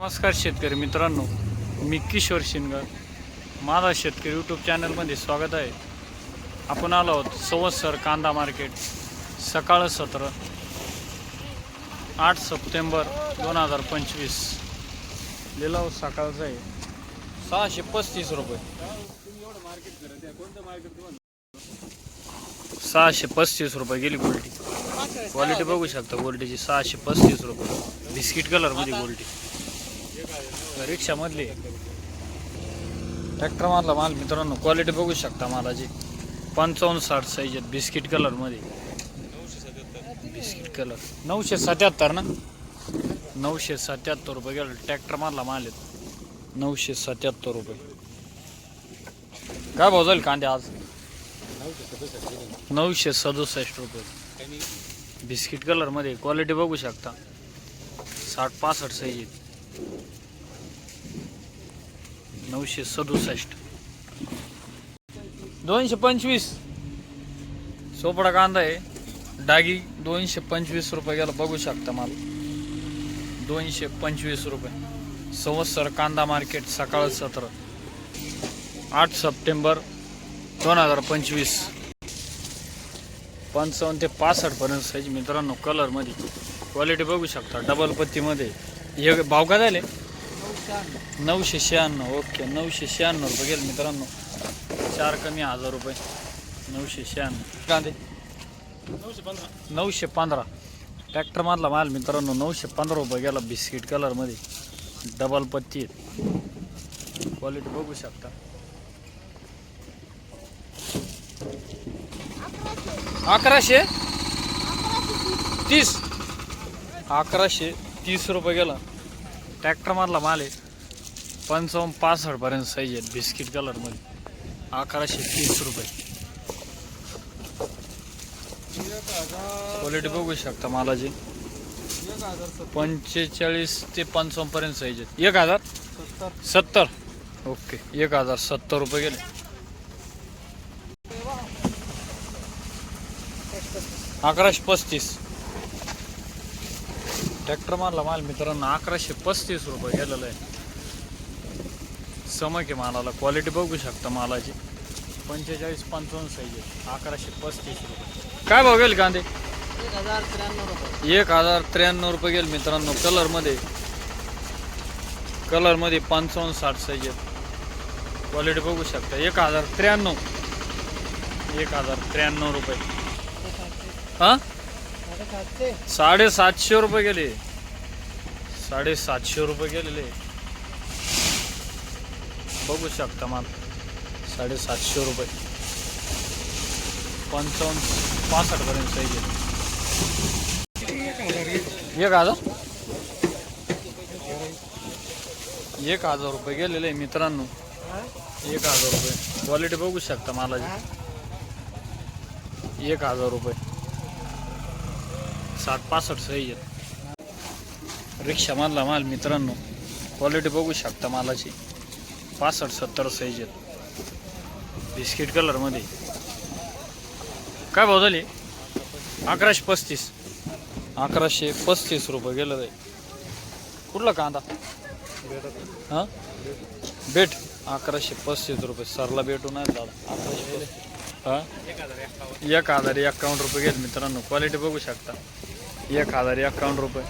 नमस्कार शेतकरी मित्रांनो मी किशोर शिनगर माझा शेतकरी यूट्यूब चॅनलमध्ये स्वागत आहे. आपण आलो आहोत संवत्सर कांदा मार्केट सकाळ सत्र आठ सप्टेंबर दोन हजार पंचवीस. लिलाव सकाळचा आहे. सहाशे पस्तीस रुपये. सहाशे पस्तीस रुपये गेली गोल्टी क्वालिटी बघू शकता गोल्टीची सहाशे पस्तीस रुपये. बिस्किट कलरमध्ये गोल्टी रिक्षामधली. ट्रॅक्टर मारला माल मित्रांनो क्वालिटी बघू शकता मालाची. पंचावन्न साठ साईज आहेत बिस्किट कलरमध्ये बिस्किट कलर नऊशे सत्याहत्तर ना? नऊशे सत्याहत्तर रुपये गेलं. ट्रॅक्टर मारला माल आहेत नऊशे सत्याहत्तर रुपये. काय भाव जाईल कांदे आज? नऊशे सदुसष्ट रुपये. बिस्किट कलरमध्ये क्वालिटी बघू शकता. साठ पासष्ट साईज आहेत. नऊशे सदुसष्ट. दोनशे पंचवीस. सोपडा कांदा आहे. डागी दोनशे पंचवीस रुपये गेला. बघू शकता मला. दोनशे पंचवीस रुपये. संवत्सर कांदा मार्केट सकाळ सत्र. आठ सप्टेंबर दोन हजार पंचवीस. पंचावन्न ते पासष्टपर्यंत साईज मित्रांनो कलरमध्ये क्वालिटी बघू शकता. डबल पत्तीमध्ये. हे भाव का झाले? नऊशे शहाण्णव ओके नऊशे शहाण्णव रुपये गेले मित्रांनो. चार कमी हजार रुपये. नऊशे शहाण्णव. कांदे नऊशे पंधरा. ट्रॅक्टर मधला माल मित्रांनो नऊशे पंधरा रुपये गेला बिस्किट कलरमध्ये. डबल पत्ती आहेत क्वालिटी बघू शकता. अकराशे तीस. अकराशे तीस रुपये गेला. ट्रॅक्टर मधला माल आहे. पंचावन्न पासष्टपर्यंत साईज आहेत बिस्किट कलरमध्ये अकराशे तीस रुपये. क्वालिटी बघू शकता मालाची. पंचेचाळीस ते पंचावन्न पर्यंत साईज आहेत. एक हजार? सत्तर. ओके एक हजार सत्तर रुपये गेले. अकराशे पस्तीस. ट्रॅक्टर मारला माल मित्रांनो अकराशे पस्तीस रुपये गेलेलं आहे. समक आहे मालाला क्वालिटी बघू शकता मालाची. पंचेचाळीस पंचावन्न साईज आहे. अकराशे पस्तीस रुपये. काय भाव गेल कांदे? एक हजार त्र्याण्णव रुपये एक हजार त्र्याण्णव रुपये गेल मित्रांनो कलरमध्ये. कलरमध्ये पंचावन्न साठ साईज आहेत. क्वालिटी बघू शकता. एक हजार त्र्याण्णव. एक हजार त्र्याण्णव रुपये. हां? साडेसातशे रुपये गेले. साडेसातशे रुपये गेलेले. बघू शकता माल. साडेसातशे रुपये. पंचावन्न पासष्ट पर्यंत साईज एक हजार? एक हजार रुपये गेलेले मित्रांनो. एक हजार रुपये. क्वालिटी बघू शकता मालाची. एक हजार रुपये. साठ पासष्ट सही आहेत. रिक्षामधला माल मित्रांनो क्वालिटी बघू शकता मालाची. पासष्ट सत्तर साईज आहेत. बिस्किट कलरमध्ये काय भाव झाले? अकराशे पस्तीस. अकराशे पस्तीस रुपये गेलं जाईल कुठला कांदा? हां? बेट अकराशे पस्तीस रुपये. सरला भेटून नाही दादा. अकराशे पस्तीस. हां? एक हजार एक्कावन्न रुपये घेत मित्रांनो. क्वालिटी बघू शकता. एक हजार एक्कावन्न रुपये.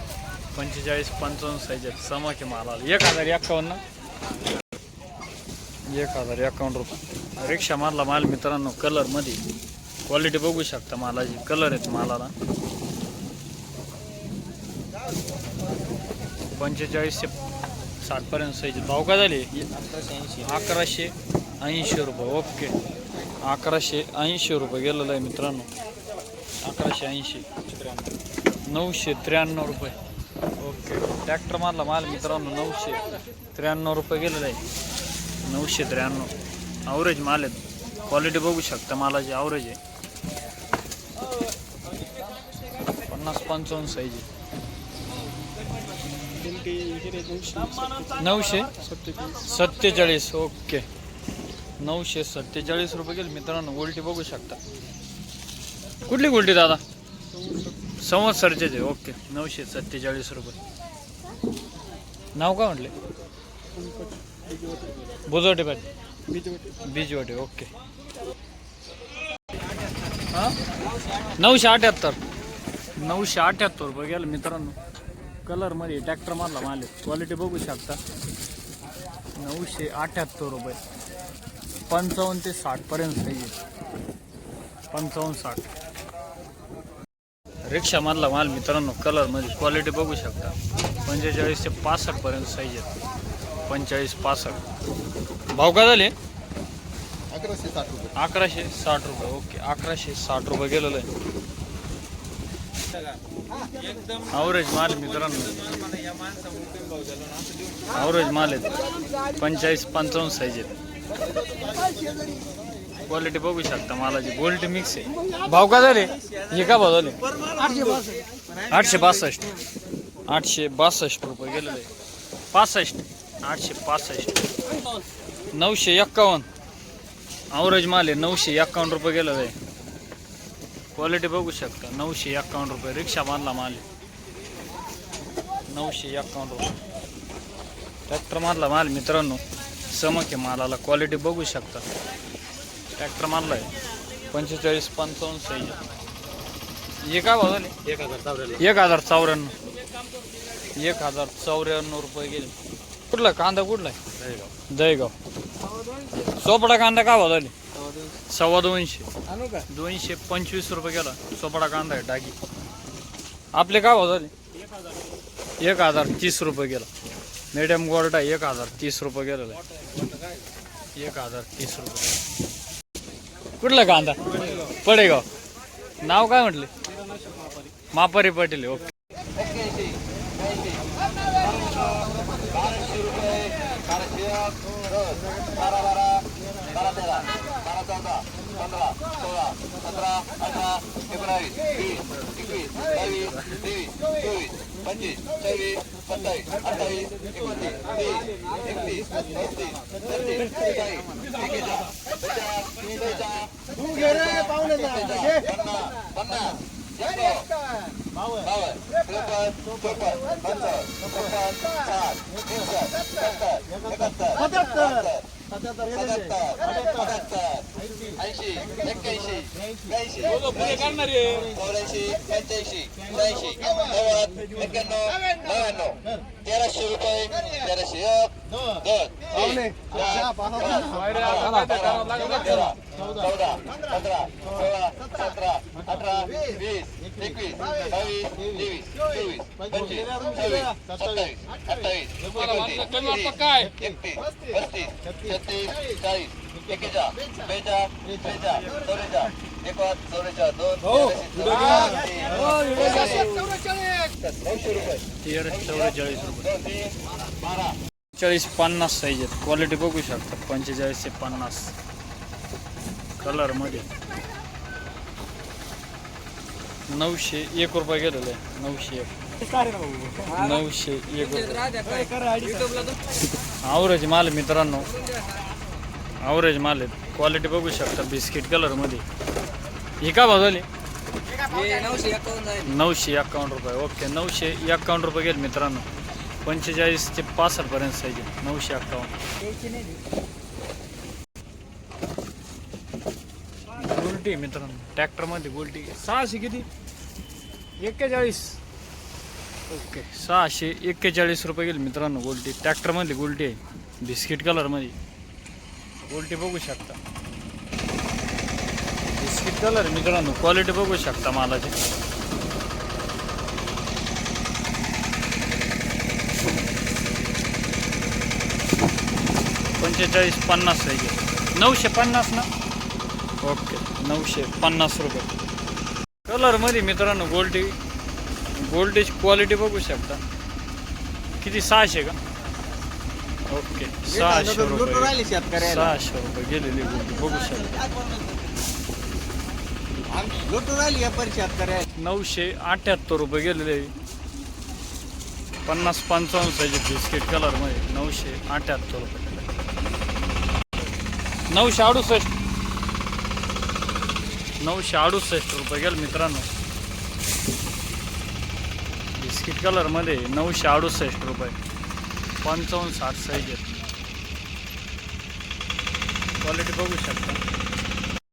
पंचेचाळीस पंचावन्न साईज आहेत समाके मालाला एक हजार एक्कावन्न एक हजार एक्कावन्न रुपये. रिक्षा मारला माल मित्रांनो कलरमध्ये क्वालिटी बघू शकता मालाची. कलर आहेत मालाला. पंचेचाळीस ते साठपर्यंत साईज. भाव काय झाले? अकराशे ऐंशी अकराशे ऐंशी रुपये. ओके अकराशे ऐंशी रुपये गेलेलं आहे मित्रांनो. अकराशे ऐंशी. नऊशे त्र्याण्णव रुपये. ओके. ट्रॅक्टर मारला माल मित्रांनो नऊशे त्र्याण्णव रुपये गेलेलं आहे. नऊशे त्र्याण्णव. ॲव्हरेज माल आहेत क्वालिटी बघू शकता मालाची ॲव्हरेज आहे. पन्नास पंचावन्न साईज आहे. नऊशे सत्तेचाळीस. ओके. नऊशे सत्तेचाळीस रुपये गेले. मित्रांनो गोल्टी बघू शकता. कुठली गोल्टी दादा? संवत्सरचे ओके. नऊशे सत्तेचाळीस रुपये. नाव का म्हटले? बुजवटे पाहिजे बीजवटे ओके. नऊशे अठ्याहत्तर. नऊशे अठ्याहत्तर रुपये गेलं मित्रांनो. कलरमध्ये ट्रॅक्टर मारला माल क्वालिटी बघू शकता. नऊशे अठ्याहत्तर रुपये. पंचावन्न ते साठपर्यंत पाहिजे पंचावन्न साठ. रिक्षामधला माल मित्रांनो कलरमध्ये क्वालिटी बघू शकता. पंचेचाळीस ते पासष्टपर्यंत साईज आहे पंचेचाळीस पासष्ट. भाव काय झाले? अकराशे साठ रुपये. अकराशे साठ रुपये. ओके अकराशे साठ रुपये गेलेलं आहे. ॲव्हरेज माल मित्रांनो. ॲव्हरेज माल आहेत पंचेचाळीस पंचावन्न साईज आहेत. क्वालिटी बघू शकता मालाची. गोल्ड मिक्स आहे. भाव का झाले? हे का भाव झाले? आठशे बासष्ट. आठशे बासष्ट रुपये गेलेले. आहे पासष्ट. आठशे पासष्ट. नऊशे एक्कावन्न. ॲव्हरेज माल आहे नऊशे एक्कावन्न रुपये गेलेलं. आहे क्वालिटी बघू शकता. नऊशे एक्कावन्न रुपये. रिक्षा बांधला माल आहे. नऊशे एक्कावन्न रुपये. ट्रॅक्टर मारला माल मित्रांनो. चमक आहे मालाला. क्वालिटी बघू शकता. ट्रॅक्टर मारलाय. आहे पंचेचाळीस पंचावन्न साईज हे काय भाव झाले? एक हजार एक हजार चौऱ्याण्णव. एक हजार चौऱ्याण्णव रुपये गेले. कुठला? कांदा कुठला आहे? दहेगाव सोपडा कांदा काय भाव झाले? सव्वा दोनशे. दोनशे पंचवीस रुपये गेला. सोपडा कांदा आहे टाकी आपले काय भाव झाले? एक हजार तीस रुपये गेला. मीडियम गोल्डा एक हजार तीस रुपये गेलेला आहे. एक हजार तीस रुपये. कुठला कांदा पडेगाव नाव काय म्हटले मापारी पाटील आहे, ओके ऐंशी एक्क्याऐंशी ब्याऐंशी चौऱ्याऐंशी पंच्याऐंशी शहाऐंशी नव्वद एक्क्याण्णव नव्याण्णव तेराशे रुपये तेराशे एक दोन तीन, चार, पाच, सहा, तेरा, चौदा पंधरा सोळा सतरा अठरा वीस एकवीस बावीस तेवीस चोवीस पंचवीस सव्वीस सत्तावीस अठ्ठावीस एकोणतीस एकतीस पस्तीस छत्तीस चाळीस एकेचाळ बेचाळ त्रेचाळ चौवेचाळ एकोण चौवेचाळ दोन नऊशे रुपये तेरा चौवेचाळीस रुपये दोन तीन बारा चाळीस पन्नास साईज आहेत क्वालिटी बघू शकता. पंचेचाळीस ते पन्नास. कलरमध्ये नऊशे एक रुपये गेलेलं आहे. नऊशे एक. नऊशे एक रुपये. आवरेज माल मित्रांनो. आवरेज माल आहेत क्वालिटी बघू शकता. बिस्किट कलरमध्ये ही का भाव झाली? नऊशे एकावन्न रुपये. ओके नऊशे एक्कावन्न रुपये गेले मित्रांनो. पंचेचाळीस ते पासष्टपर्यंत साईज आहे. नऊशे अठ्ठावन्न. गोल्टी आहे मित्रांनो. ट्रॅक्टरमध्ये गोल्टी सहाशे किती? एक्केचाळीस. ओके. सहाशे एक्केचाळीस रुपये गेले मित्रांनो गोल्टी. ट्रॅक्टरमध्ये गोल्टी आहे. बिस्किट कलरमध्ये. गोल्टी बघू शकता. बिस्किट कलर मित्रांनो. क्वालिटी बघू शकता मालाची. पंचेचाळीस पन्नास आहे नऊशे पन्नास ना? ओके नऊशे पन्नास रुपये. कलरमध्ये मित्रांनो गोल्डी गोल्डीची क्वालिटी बघू शकता. किती? सहाशे का? ओके सहाशे रुपये. सहाशे रुपये गेलेली गोल्डी बघू शकता. नऊशे अठ्याहत्तर रुपये गेलेले. पन्नास पंचावन्न साईज बिस्किट कलरमध्ये नऊशे अठ्याहत्तर रुपये. नऊशे अडुसष्ट. नऊशे अडुसष्ट रुपये गेल मित्रांनो. बिस्किट कलरमध्ये नऊशे अडुसष्ट रुपये. पंचावन्न साठ साईज आहेत क्वालिटी बघू शकता.